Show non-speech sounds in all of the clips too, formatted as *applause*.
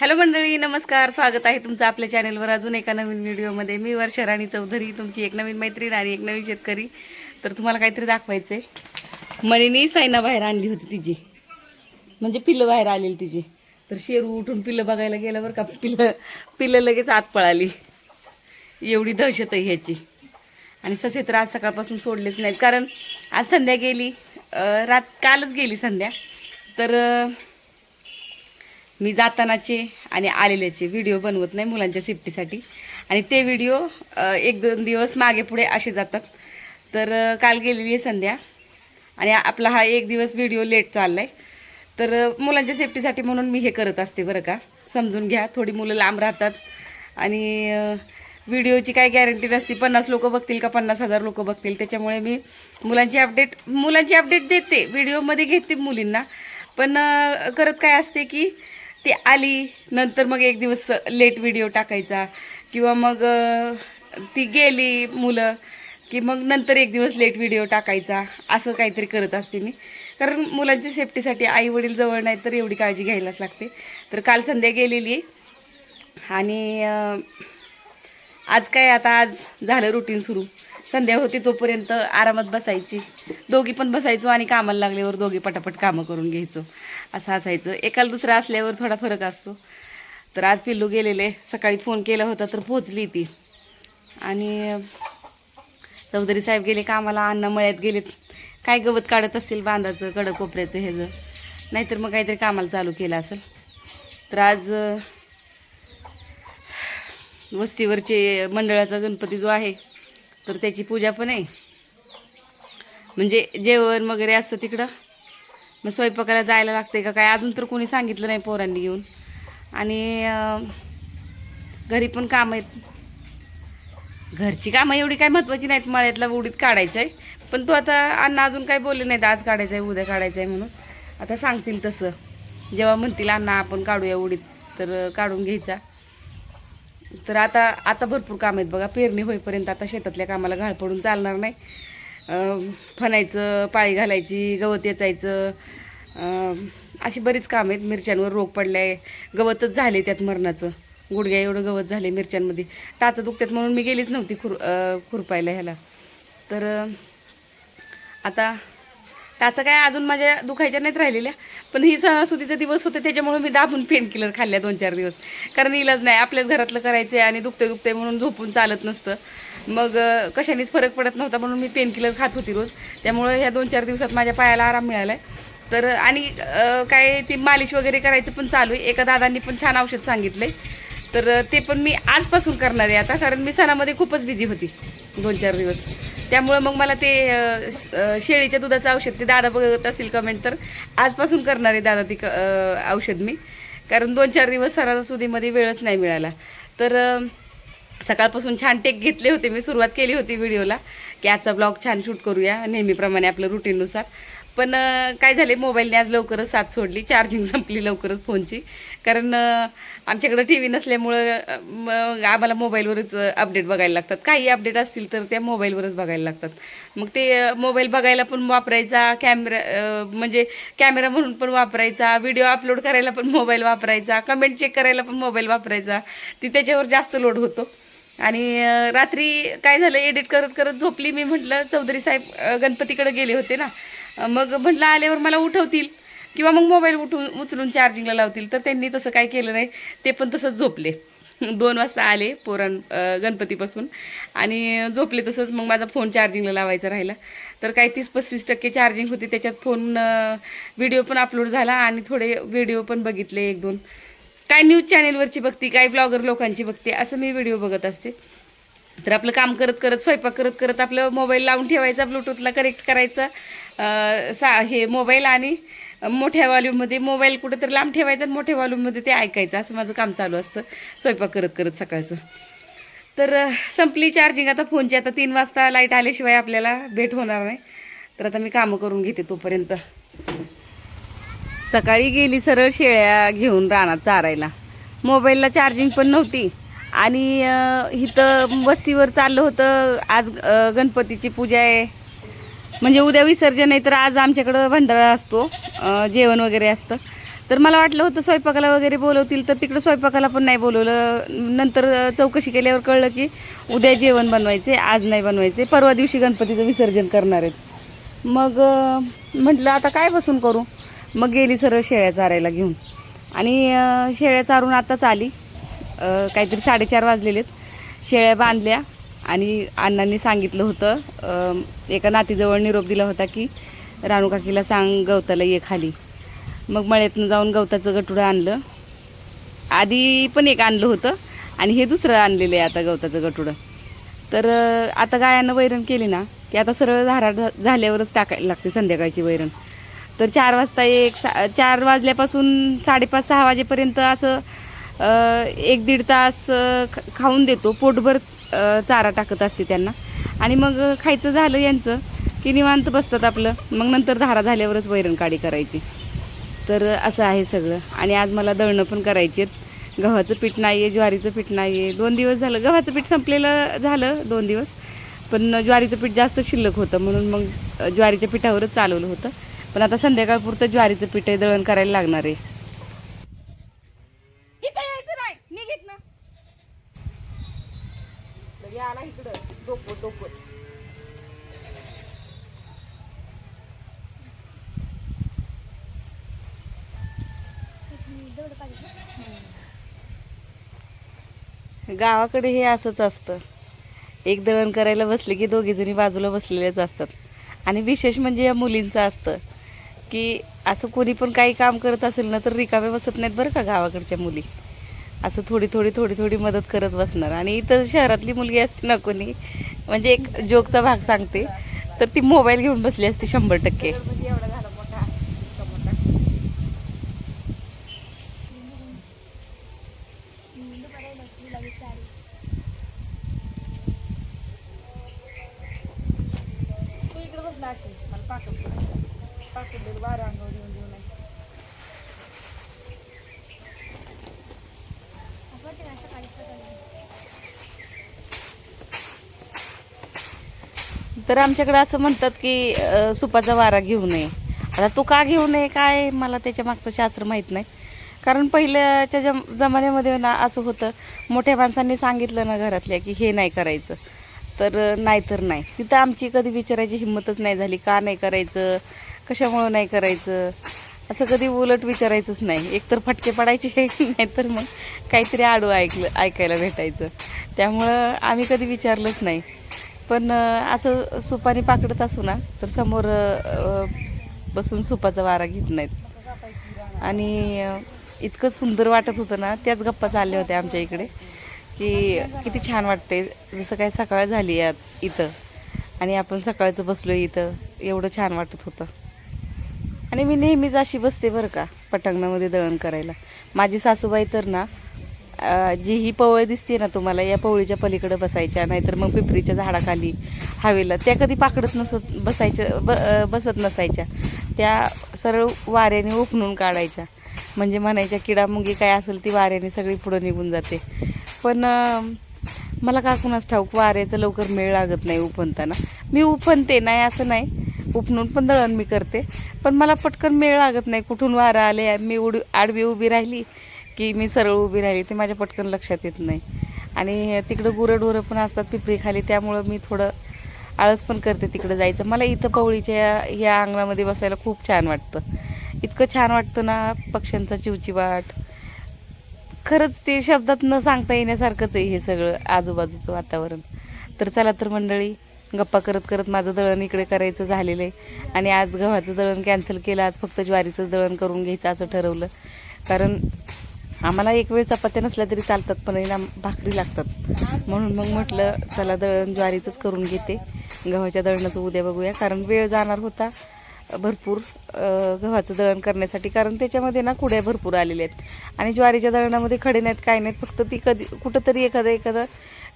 Hello मंडळी नमस्कार. स्वागत आहे तुमचं आपल्या चॅनलवर अजून एका नवीन व्हिडिओमध्ये. मी वर्षा राणी चौधरी तुमची एक नवीन मैत्रीण आणि एक नवीन शेतकरी. तर तुम्हाला काहीतरी दाखवायचं आहे मनीने सायना बाहेर आणली होती तिची. म्हणजे पिल्लं बाहेर आलेली तिची. तर शेरू उठून पिल्लं बघायला गेलं बरं का. पिल्लं पिल्लं लगेच आत पळाली. एवढी दहशत आहे ह्याची. आणि ससे तर आज सकाळपासून सोडलेच नाहीत. कारण आज संध्या गेली. रात कालच गेली संध्या. तर मी जातानाचे आणि आलेल्याचे व्हिडिओ बनवत नाही मुलांच्या सेफ्टीसाठी आणि ते व्हिडिओ एक दोन दिवस मागे पुढे असे जातात. तर काल गेलेली आहे संध्या. आणि आपला हा एक दिवस व्हिडिओ लेट चालला आहे तर मुलांच्या सेफ्टीसाठी म्हणून मी हे करत असते बरं का. समजून घ्या थोडी मुलं लांब राहतात. आणि व्हिडिओची काय गॅरंटी नसती. पन्नास लोक बघतील का? पन्नास हजार लोक बघतील. त्याच्यामुळे मी मुलांची अपडेट मुलांची अपडेट देते. व्हिडिओमध्ये घेते मुलींना. पण करत काय असते की ती आली नंतर मग एक दिवस लेट व्हिडिओ टाकायचा. किंवा मग ती गेली मुलं की मग नंतर एक दिवस लेट व्हिडिओ टाकायचा. असं काहीतरी करत असते मी. कारण मुलांच्या सेफ्टीसाठी आई वडील जवळ नाही तर एवढी काळजी घ्यायलाच लागते. तर काल संध्या गेलेली. आणि आज काय आता आज झालं रुटीन सुरू. संध्या होती तोपर्यंत आरामात बसायची. दोघी पण बसायचो आणि कामाला लागल्यावर दोघी पटापट कामं करून घ्यायचो. असं असायचं. एकाला दुसरा असल्यावर थोडा फरक असतो. तर आज पिल्लू गेलेले. सकाळी फोन केला होता तर पोचली ती. आणि चौधरी साहेब गेले कामाला. अन्न मळ्यात गेलेत. काय गवत काढत असतील बांधाचं कडक कोपऱ्याचं ह्याचं. नाहीतर मग काहीतरी कामाला चालू केलं असेल. तर आज वस्तीवरचे मंडळाचा गणपती जो आहे तर त्याची पूजा पण आहे. म्हणजे जेवण वगैरे असतं तिकडं. मग स्वयंपाकाला जायला लागते का काय? अजून तर कोणी सांगितलं नाही पोरांनी घेऊन आणि घरी पण कामं आहेत. घरची कामं एवढी काय महत्त्वाची नाहीत. मळ्यातला उडीत काढायचं आहे पण तू आता अण्णा अजून काही बोलले नाहीत. आज काढायचं आहे उद्या काढायचं आहे म्हणून. आता सांगतील तसं. जेव्हा म्हणतील अण्णा आपण काढूया उडीत तर काढून घ्यायचा. तर आता आता भरपूर काम आहेत बघा. पेरणी होईपर्यंत आता शेतातल्या कामाला घाळ पडून चालणार नाही. फणायचं पाळी घालायची गवत येचायचं. अशी बरीच काम आहेत. मिरच्यांवर रोग पडलाय. गवतच झाले त्यात मरणाचं. गुडघ्या एवढं गवत झाले मिरच्यांमध्ये. टाचं दुखतात म्हणून मी गेलीच नव्हती खुर खुरपायला ह्याला. तर आता टाचा काय अजून माझ्या दुखायच्या नाहीत राहिलेल्या. पण ही सणासुदीचे दिवस होते त्याच्यामुळे मी दाबून पेन किलर खाल्ल्या दोन चार दिवस. कारण इलाज नाही आपल्याच घरातलं करायचं आहे आणि दुखते दुखते म्हणून झोपून चालत नसतं. मग कशानेच फरक पडत नव्हता म्हणून मी पेन किलर खात होती रोज. त्यामुळे ह्या दोन चार दिवसात माझ्या पायाला आराम मिळाला आहे तर आणि काय ती मालिश वगैरे करायचं पण चालू आहे. एका दादांनी पण छान औषध सांगितलं तर ते पण मी आजपासून करणार आहे आता कारण मी सणामध्ये खूपच बिझी होती दोन चार दिवस. त्यामुळं मग मला ते शेळीच्या दुधाचं औषध ते दादा बघत असेल कमेंट तर. आजपासून करणार आहे दादा ती क- औषध मी. कारण दोन चार दिवस सणासुदीमध्ये वेळच नाही मिळाला. तर सकाळपासून छान टेक घेतले होते मी. सुरुवात केली होती व्हिडिओला की आजचा ब्लॉग छान शूट करूया. नेहमीप्रमाणे आपलं रुटीननुसार पण काय झाले मोबाईलने आज लवकरच साथ सोडली. चार्जिंग संपली लवकरच फोनची. कारण आमच्याकडं टी व्ही नसल्यामुळं मग आम्हाला मोबाईलवरच अपडेट बघायला लागतात. काही अपडेट असतील तर त्या मोबाईलवरच बघायला लागतात. मग ते मोबाईल बघायला पण वापरायचा कॅमेरा म्हणजे कॅमेरा म्हणून पण वापरायचा व्हिडिओ अपलोड करायला पण मोबाईल वापरायचा कमेंट चेक करायला पण मोबाईल वापरायचा ती त्याच्यावर जास्त लोड होतो. आणि रात्री काय झालं एडिट करत करत झोपली. मी म्हटलं चौधरी साहेब गणपतीकडे गेले होते ना. मग म्हटलं आल्यावर मला उठवतील. किंवा मग मोबाईल उठवून उचलून चार्जिंगला लावतील. तर त्यांनी तसं काय केलं नाही. ते पण तसंच झोपले. दोन वाजता आले पोरां गणपतीपासून. आणि झोपले तसंच मग माझा फोन चार्जिंगला लावायचा राहिला. तर काही तीस पस्तीस टक्के चार्जिंग होती. त्याच्यात फोन व्हिडिओ पण अपलोड झाला आणि थोडे व्हिडिओ पण बघितले एक दोन. काय न्यूज चॅनेलवरची बघते काय ब्लॉगर लोकांची बघते असं मी व्हिडिओ बघत असते. तर आपलं काम करत करत स्वयंपाक करत करत आपलं मोबाईल लावून ठेवायचा ब्लूटूथला कनेक्ट करायचा. सा हे मोबाईल आणि मोठ्या वॉल्यूममध्ये मोबाईल कुठेतरी लांब ठेवायचा आणि मोठ्या वॉल्यूममध्ये ते ऐकायचं. असं माझं काम चालू असतं. स्वयंपाक करत करत सकाळचं. तर संपली चार्जिंग आता फोनची आता तीन वाजता लाइट आल्याशिवाय आपल्याला भेट होणार नाही. तर आता मी कामं करून घेते तोपर्यंत. सकाळी गेली सरळ शेळ्या घेऊन रानात चारायला. मोबाईलला चार्जिंग पण नव्हती. आणि इथं वस्तीवर चाललं होतं. आज गणपतीची पूजा आहे. म्हणजे उद्या विसर्जन नाही तर आज आमच्याकडं भंडारा असतो जेवण वगैरे असतं. तर मला वाटलं होतं स्वयंपाकाला वगैरे बोलवतील तर तिकडं स्वयंपाकाला पण नाही बोलवलं. नंतर चौकशी केल्यावर कळलं की उद्या जेवण बनवायचे आज नाही बनवायचे परवा दिवशी गणपतीचं विसर्जन करणार आहेत. मग म्हटलं आता काय बसून करू? मग गेली सरळ शेळ्या चारायला घेऊन. आणि शेळ्या चारून आताच आली. काहीतरी साडेचार वाजलेलेत. शेळ्या बांधल्या. आणि अण्णांनी सांगितलं होतं एका नातीजवळ निरोप दिला होता की रानूकाकीला सांग गवताला ये खाली. मग मळ्यातनं जाऊन गवताचं गटुडं आणलं. आधी पण एक आणलं होतं आणि हे दुसरं आणलेलं आहे आता गवताचं गटुडं. तर आता गायानं वैरण केली ना की आता सरळ धारा झाल्यावरच टाकायला लागते संध्याकाळची वैरण. तर चार वाजता एक सा चार वाजल्यापासून साडेपाच सहा वाजेपर्यंत असं एक दीड तास खाऊन देतो. पोटभर चारा टाकत असते त्यांना. आणि मग खायचं झालं यांचं की निवांत बसतात आपलं. मग नंतर धारा झाल्यावरच वैरणकाडी करायची. तर असं आहे सगळं. आणि आज मला दळणं पण करायची आहेत गव्हाचं पीठ नाही आहे ज्वारीचं पीठ नाही आहे दोन दिवस झालं. गव्हाचं पीठ संपलेलं झालं दोन दिवस. पण ज्वारीचं पीठ जास्त शिल्लक होतं. म्हणून मग ज्वारीच्या पिठावरच चालवलं होतं. पण आता संध्याकाळपुरतं ज्वारीचं पीठ आहे दळण करायला लागणार आहे. डोकं डोकं. गावाकडे हे असंच असतं. एक दळण करायला बसले की दोघीजणी बाजूला बसलेलेच असतात. आणि विशेष म्हणजे या मुलींचं असतं की असं कोणी पण काही काम करत असेल ना तर रिकामे बसत नाहीत बरं का गावाकडच्या मुली. असं थोडी थोडी थोडी थोडी मदत करत बसणार. आणि इथं शहरातली मुलगी असते ना कोणी म्हणजे एक जोकचा भाग सांगते. तर ती मोबाईल घेऊन बसली असते शंभर टक्के. मला तर आमच्याकडे असं म्हणतात की सुपाचा वारा घेऊ नये. आता तो का घेऊ नये काय मला त्याच्या मागचं शास्त्र माहीत नाही. कारण पहिल्याच्या जम जमान्यामध्ये ना असं होतं. मोठ्या माणसांनी सांगितलं ना घरातल्या की हे नाही करायचं. तर नाही तर नाही. तिथं आमची कधी विचारायची हिंमतच नाही झाली. का नाही करायचं? कशामुळं नाही करायचं? असं कधी उलट विचारायचंच नाही. एकतर फटके पडायचे *laughs* नाहीतर मग काहीतरी आडू ऐकलं ऐकायला भेटायचं. त्यामुळं आम्ही कधी विचारलंच नाही. पण असं सुपानी पाकडत असू ना तर समोर बसून सुपाचा वारा घेत नाहीत. आणि इतकं सुंदर वाटत होतं ना त्याच गप्पा चालल्या होत्या आमच्या इकडे की किती छान वाटते जसं काय सकाळ झाली यात इथं आणि आपण सकाळचं बसलो इथं एवढं छान वाटत होतं. आणि मी नेहमीच अशी बसते बरं का पटांगणामध्ये दळण करायला. माझी सासूबाई तर ना जी ही पवळ दिसते ना तुम्हाला या पवळीच्या पलीकडे बसायच्या नाहीतर मग पिपरीच्या झाडाखाली हवेला. त्या कधी पाकडत नसत बसायच्या ब बसत नसायच्या. त्या सरळ वाऱ्याने उपणून काढायच्या. म्हणजे म्हणायच्या किडामुंगी काय असेल ती वाऱ्याने सगळी पुढं निघून जाते. पण मला का कुणाच ठाऊक वाऱ्याचं लवकर मेळ लागत नाही उपणताना मी उपणते नाही असं नाही. उपणून पण दळण मी करते. पण मला पटकन मेळ लागत नाही. कुठून वारा आले मी उडी आडवी उभी राहिली. की मी सरळ उभी राहिली ते माझ्या पटकन लक्षात येत नाही. आणि तिकडं गुरंढोरं पण असतात पिपरीखाली त्यामुळं मी थोडं आळस पण करते तिकडं जायचं. मला इथं पवळीच्या ह्या या अंगणामध्ये बसायला खूप छान वाटतं. इतकं छान वाटतं ना पक्ष्यांचा चिवचिवाट. खरंच ते शब्दात न सांगता येण्यासारखंच आहे हे सगळं आजूबाजूचं वातावरण. तर चला तर मंडळी गप्पा करत करत माझं दळण इकडे करायचं झालेलं आहे. आणि आज गव्हाचं दळण कॅन्सल केलं आज फक्त ज्वारीचं दळण करून घ्यायचं असं ठरवलं. कारण आम्हाला एक वेळ चपात्या नसल्या तरी चालतात पण आहे भाकरी लागतात. म्हणून मग म्हटलं चला दळण ज्वारीचंच करून घेते. गव्हाच्या दळणाचं उद्या बघूया कारण वेळ जाणार होता भरपूर गव्हाचं दळण करण्यासाठी. कारण त्याच्यामध्ये ना कुड्या भरपूर आलेल्या आहेत. आणि ज्वारीच्या दळणामध्ये खडे नाहीत काय नाहीत. फक्त ती कधी कुठंतरी एखादं एखादं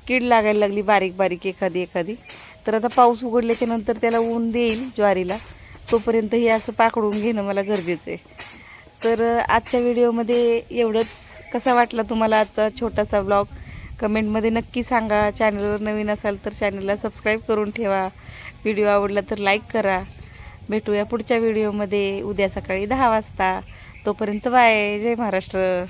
कीड लागायला लागली बारीक बारीक एखादी एखादी. तर आता पाऊस उघडल्याच्या नंतर त्याला ऊन देईल ज्वारीला. तोपर्यंत हे असं पाकडून घेणं मला गरजेचं आहे. तर आजच्या व्हिडिओमध्ये एवढंच. कसा वाटला तुम्हाला आजचा छोटासा ब्लॉग कमेंटमध्ये नक्की सांगा. चॅनलवर नवीन असाल तर चॅनलला सबस्क्राईब करून ठेवा. व्हिडिओ आवडला तर लाईक करा. भेटूया पुढच्या व्हिडिओमध्ये. उद्या सकाळी दहा वाजता. तोपर्यंत बाय जय महाराष्ट्र.